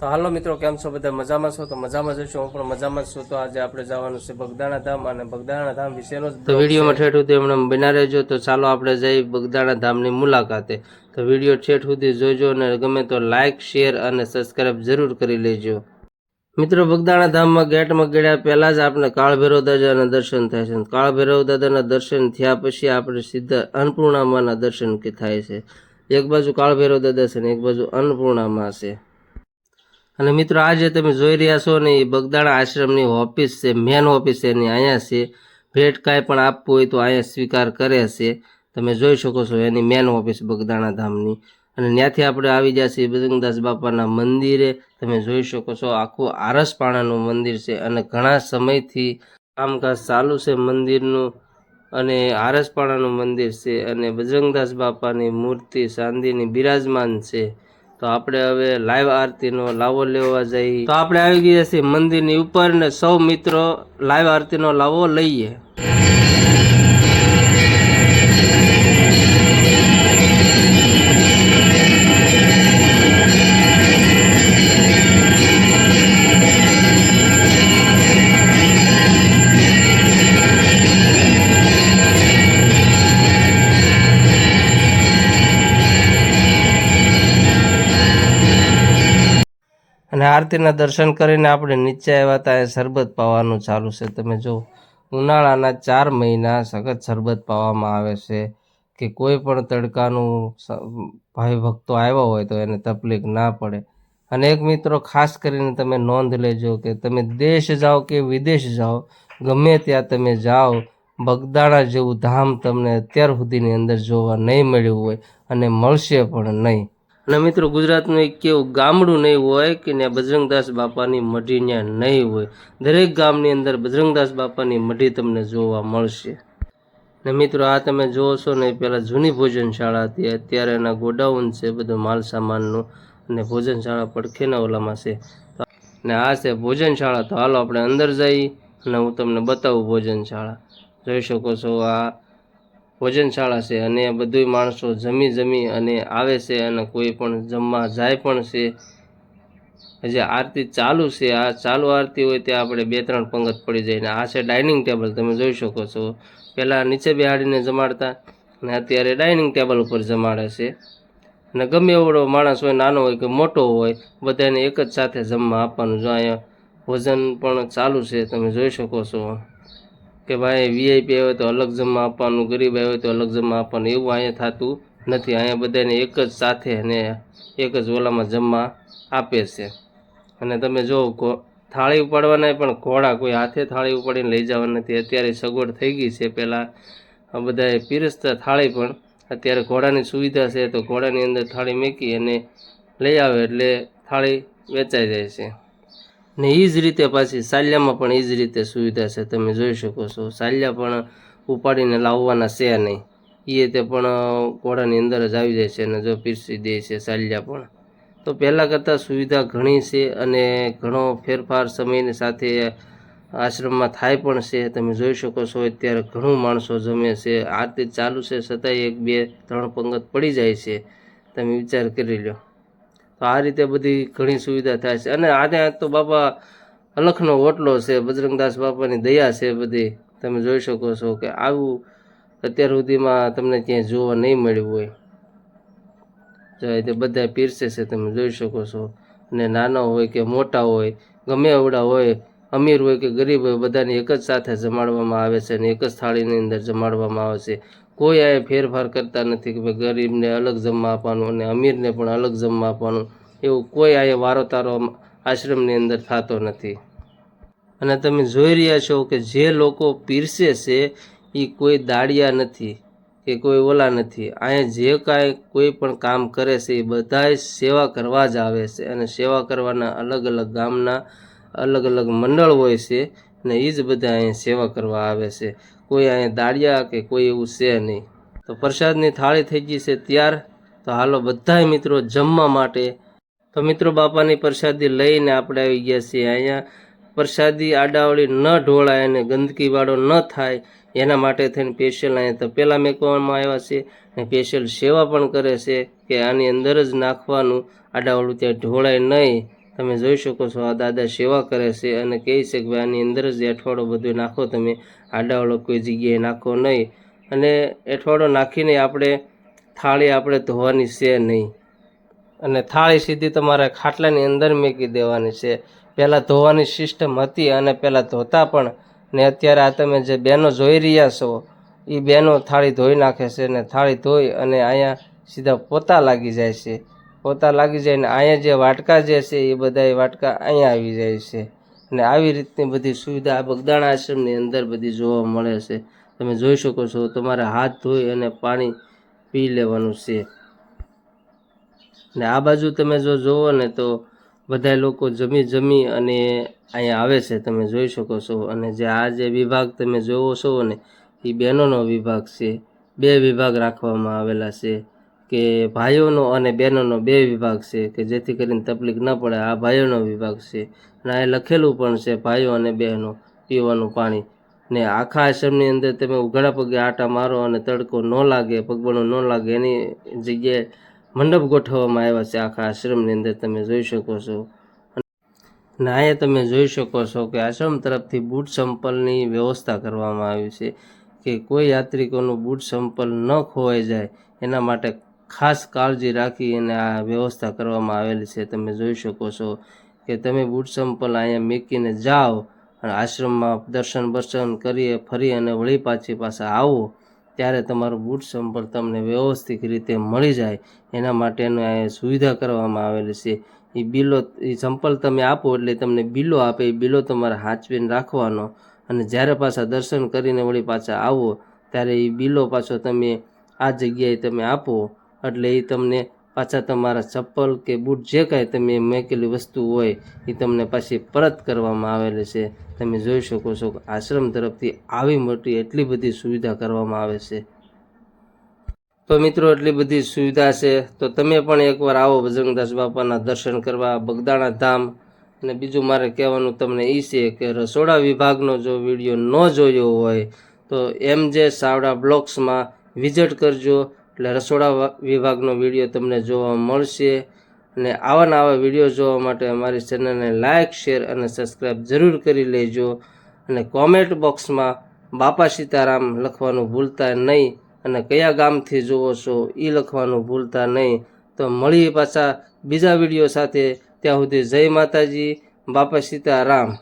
તો હાલો મિત્રો કેમ છો બધા? મજામાં છો? તો મજામાં જશો હું પણ મજામાં છું. તો આજે આપણે જવાનું છે બગદાણા ધામ અને બગદાણા ધામ વિશેનો તો વિડીયોમાં ઠેઠ સુધી હમણાં બના રહેજો. તો ચાલો આપણે જઈ બગદાણા ધામની મુલાકાતે. તો વીડિયો ઠેઠ સુધી જોજો અને ગમે તો લાઇક શેર અને સબસ્ક્રાઇબ જરૂર કરી લેજો. મિત્રો બગદાણા ધામમાં ગેટમાં ગયા પહેલાં જ આપણે કાળભૈરવ દાદાના દર્શન થાય છે. કાળભૈરવ દાદાના દર્શન થયા પછી આપણે સીધા અન્નપૂર્ણામાના દર્શન થાય છે. એક બાજુ કાળભૈરવ દાદા છે ને એક બાજુ અન્નપૂર્ણામાં છે. અને મિત્રો, આજે તમે જોઈ રહ્યા છો ને, એ બગદાણા આશ્રમની ઓફિસ છે મેન ઓફિસ એની અહીંયા છે. ભેટ કાંઈ પણ આપવું હોય તો અહીંયા સ્વીકાર કરે છે. તમે જોઈ શકો છો એની મેન ઓફિસ બગદાણા ધામની. અને ત્યાંથી આપણે આવી છીએ બજરંગદાસ બાપાના મંદિરે. તમે જોઈ શકો છો આખું આરસપાણાનું મંદિર છે અને ઘણા સમયથી કામકાજ ચાલુ છે મંદિરનું. અને આરસપાણાનું મંદિર છે અને બજરંગદાસ બાપાની મૂર્તિ ચાંદીની બિરાજમાન છે. તો આપણે હવે લાઈવ આરતીનો લાવો લેવા જઈએ તો આપણે આવી ગયા છીએ મંદિરની ઉપર ને સૌ મિત્રો લાઈવ આરતીનો લાવો લઈએ. અને આરતીના દર્શન કરીને આપણે નીચે આવ્યા હતા, એ શરબત પાવાનું ચાલુ છે. તમે જો, ઉનાળાના ચાર મહિના સખત શરબત પાવામાં આવે છે કે કોઈ પણ તડકાનું ભાઈ ભક્તો આવ્યા હોય તો એને તકલીફ ના પડે. અને એક મિત્રો ખાસ કરીને તમે નોંધ લેજો કે તમે દેશ જાઓ કે વિદેશ જાઓ, ગમે ત્યાં તમે જાઓ, બગદાણા જેવું ધામ તમને અત્યાર સુધીની અંદર જોવા નહીં મળ્યું હોય અને મળશે પણ નહીં. અને મિત્રો ગુજરાતનું એક કેવું ગામડું નહીં હોય કે ત્યાં બજરંગદાસ બાપાની મઢી ત્યાં નહીં હોય. દરેક ગામની અંદર બજરંગદાસ બાપાની મઢી તમને જોવા મળશે. ને મિત્રો આ તમે જોવો છો ને પહેલાં જૂની ભોજનશાળા હતી. અત્યારે એના ગોડાઉન છે બધું માલ સામાનનું અને ભોજનશાળા પડખેના ઓલામાં છે. ને આ છે ભોજનશાળા. તો હાલો આપણે અંદર જઈ અને હું તમને બતાવું ભોજનશાળા. જોઈ શકો છો આ ભોજનશાળા છે અને બધું માણસો જમી જમી અને આવે છે અને કોઈ પણ જમવા જાય પણ છે. હજી આરતી ચાલુ છે. આ ચાલુ આરતી હોય ત્યાં આપણે બે ત્રણ પંગત પડી જાય ને આ છે ડાઇનિંગ ટેબલ તમે જોઈ શકો છો. પહેલાં નીચે બેહાડીને જમાડતા અને અત્યારે ડાઇનિંગ ટેબલ ઉપર જમાડે છે. અને ગમે એવડો માણસ હોય, નાનો હોય કે મોટો હોય, બધાને એક જ સાથે જમવા આપવાનું. જો અહીંયા ભોજન પણ ચાલુ છે, તમે જોઈ શકો છો. કે ભાઈ વીઆઈપી આવે તો અલગ જમા આપવાનું, ગરીબ આવે તો અલગ જમવા આપવાનું, એવું અહીંયા થતું નથી. અહીંયા બધાને એક જ સાથે અને એક જ ઓલામાં જમવા આપે છે. અને તમે જો થાળી ઉપાડવાના પણ ઘોડા કોઈ હાથે થાળી ઉપાડીને લઈ જવા નથી. અત્યારે સગવડ થઈ ગઈ છે. પહેલાં બધાએ પીરસતા થાળી પણ અત્યારે ઘોડાની સુવિધા છે તો ઘોડાની અંદર થાળી મૂકી અને લઈ આવે એટલે થાળી વેચાઈ જાય છે. ને એ જ રીતે પાછી સાલ્યામાં પણ એ જ રીતે સુવિધા છે, તમે જોઈ શકો છો. સાલ્યા પણ ઉપાડીને લાવવાના છે નહીં. એ તે પણ ઘોડાની અંદર જ આવી જાય છે અને જો પીરસી દે છે સાલ્યા પણ. તો પહેલાં કરતાં સુવિધા ઘણી છે અને ઘણો ફેરફાર સમયની સાથે આશ્રમમાં થાય પણ છે. તમે જોઈ શકો છો અત્યારે ઘણું માણસો જમે છે. આરતી ચાલુ છે, છતાંય એક બે ત્રણ પંગત પડી જાય છે. તમે વિચાર કરી લો તો આ રીતે બધી ઘણી સુવિધા થાય છે. અને આજે તો બાપા અલખનો ઓટલો છે, બજરંગદાસ બાપાની દયા છે બધી. તમે જોઈ શકો છો કે આવું અત્યાર સુધીમાં તમને ત્યાં જોવા નહીં મળ્યું હોય. જાય તે બધા પીરસે છે, તમે જોઈ શકો છો. અને નાના હોય કે મોટા હોય, ગમે એવડા હોય, અમીર હોય કે ગરીબ હોય, બધાને એક જ સાથે જમાડવામાં આવે છે અને એક જ થાળીની અંદર જમાડવામાં આવે છે. કોઈ આ ફેરફાર કરતા નથી કે ભાઈ ગરીબને અલગ જમવા આપવાનું અને અમીરને પણ અલગ જમવા આપવાનું, એવું કોઈ અહીંયા વારો તારો આશ્રમની અંદર થતો નથી. અને તમે જોઈ રહ્યા છો કે જે લોકો પીરસે છે એ કોઈ દાડિયા નથી કે કોઈ ઓલા નથી. અહીંયા જે કાંઈ કોઈ પણ કામ કરે છે એ બધાએ સેવા કરવા જ આવે છે અને સેવા કરવાના અલગ અલગ ગામના અલગ અલગ મંડળ હોય છે અને એ જ બધા અહીંયા સેવા કરવા આવે છે. કોઈ અહીંયા દાળિયા કે કોઈ એવું છે નહીં. તો પ્રસાદની થાળી થઈ ગઈ છે ત્યાર. તો હાલો બધાય મિત્રો જમવા માટે. તો મિત્રો બાપાની પ્રસાદી લઈને આપણે આવી ગયા છીએ અહીંયા. પ્રસાદી આડાવળી ન ઢોળાય અને ગંદકીવાળો ન થાય. એના માટે થઈને સ્પેશિયલ અહીંયા તપેલા મેકવામાં આવ્યા છે અને સ્પેશિયલ સેવા પણ કરે છે કે આની અંદર જ નાખવાનું. આડાવળું ત્યાં ઢોળાય નહીં. તમે જોઈ શકો છો આ દાદા સેવા કરે છે અને કહે છે આની અંદર જ અઠવાડો બધું નાખો તમે. આડાવાળો કોઈ જગ્યાએ નાખો નહીં. અને એઠવાડો નાખીને આપણે થાળી આપણે ધોવાની છે નહીં. અને થાળી સીધી તમારે ખાટલાની અંદર મૂકી દેવાની છે. પહેલાં ધોવાની સિસ્ટમ હતી અને પહેલાં ધોતા પણ. ને અત્યારે આ તમે જે બહેનો જોઈ રહ્યા છો, એ બહેનો થાળી ધોઈ નાખે છે ને થાળી ધોઈ અને અહીંયા સીધા પોતા લાગી જાય છે. પોતા લાગી જાય ને અહીંયા જે વાટકા જે છે એ બધા વાટકા અહીંયા આવી જાય છે. અને આવી રીતની બધી સુવિધા આ બગદાણા આશ્રમની અંદર બધી જોવા મળે છે. તમે જોઈ શકો છો, તમારે હાથ ધોઈ અને પાણી પી લેવાનું છે. ને આ બાજુ તમે જો જુઓ ને તો બધા લોકો જમી જમી અને અહીંયા આવે છે, તમે જોઈ શકો છો. અને જે આ જે વિભાગ તમે જોવો છો ને એ બહેનોનો વિભાગ છે. બે વિભાગ રાખવામાં આવેલા છે. કે ભાઈઓનો અને બહેનોનો બે વિભાગ છે કે જેથી કરીને તકલીફ ન પડે. આ ભાઈઓનો વિભાગ છે અને આ લખેલું પણ છે ભાઈઓ અને બહેનો પીવાનું પાણી. ને આખા આશ્રમની અંદર તમે ઉઘાડા પગે આટા મારો અને તડકો ન લાગે પગબણો ન લાગે, એની જગ્યાએ મંડપ ગોઠવવામાં આવ્યા છે આખા આશ્રમની અંદર તમે જોઈ શકો છો. અને અહીંયા તમે જોઈ શકો છો કે આશ્રમ તરફથી બૂટ સંપલની વ્યવસ્થા કરવામાં આવી છે કે કોઈ યાત્રિકોનું બૂટ સંપલ ન ખોવાઈ જાય, એના માટે ખાસ કાળજી રાખી અને આ વ્યવસ્થા કરવામાં આવેલી છે. તમે જોઈ શકો છો કે તમે બૂટ સંપલ અહીંયા મૂકીને જાઓ અને આશ્રમમાં દર્શન બર્શન કરીએ, ફરી અને વળી પાછી પાછા આવો, ત્યારે તમારું બૂટ સંપલ તમને વ્યવસ્થિત રીતે મળી જાય. એના માટેનું સુવિધા કરવામાં આવેલી છે. એ બિલો એ સંપલ તમે આપો એટલે તમને બિલો આપે એ બિલો તમારે હાચવીને રાખવાનો. અને જ્યારે પાછા દર્શન કરીને વળી પાછા આવો, ત્યારે એ બિલો પાછો તમે આ જગ્યાએ તમે આપો. એટલે એ તમને પાછા તમારા ચપ્પલ કે બૂટ જે કાંઈ તમે મેકેલી વસ્તુ હોય એ તમને પાછી પરત કરવામાં આવેલી છે. તમે જોઈ શકો છો કે આશ્રમ તરફથી આવી મોટી એટલી બધી સુવિધા કરવામાં આવે છે. તો મિત્રો, એટલી બધી સુવિધા છે. તો તમે પણ એકવાર આવો ભજંગદાસ બાપાના દર્શન કરવા, બગદાણા ધામ. અને બીજું મારે કહેવાનું તમને એ છે કે રસોડા વિભાગનો જો વીડિયો ન જોયો હોય, તો એમ જે સાવડા બ્લોક્સમાં વિઝિટ કરજો. એટલે રસોડા વિભાગનો વીડિયો તમને જોવા મળશે. અને આવા નવા વીડિયો જોવા માટે અમારી ચેનલને લાઇક શેર અને સબસ્ક્રાઈબ જરૂર કરી લેજો. અને કોમેન્ટ બોક્સમાં બાપા સીતારામ લખવાનું ભૂલતા નહીં અને કયા ગામથી જુઓ છો એ લખવાનું ભૂલતા નહીં. તો મળીએ પાછા બીજા વીડિયો સાથે. ત્યાં સુધી જય માતાજી, બાપા સીતારામ.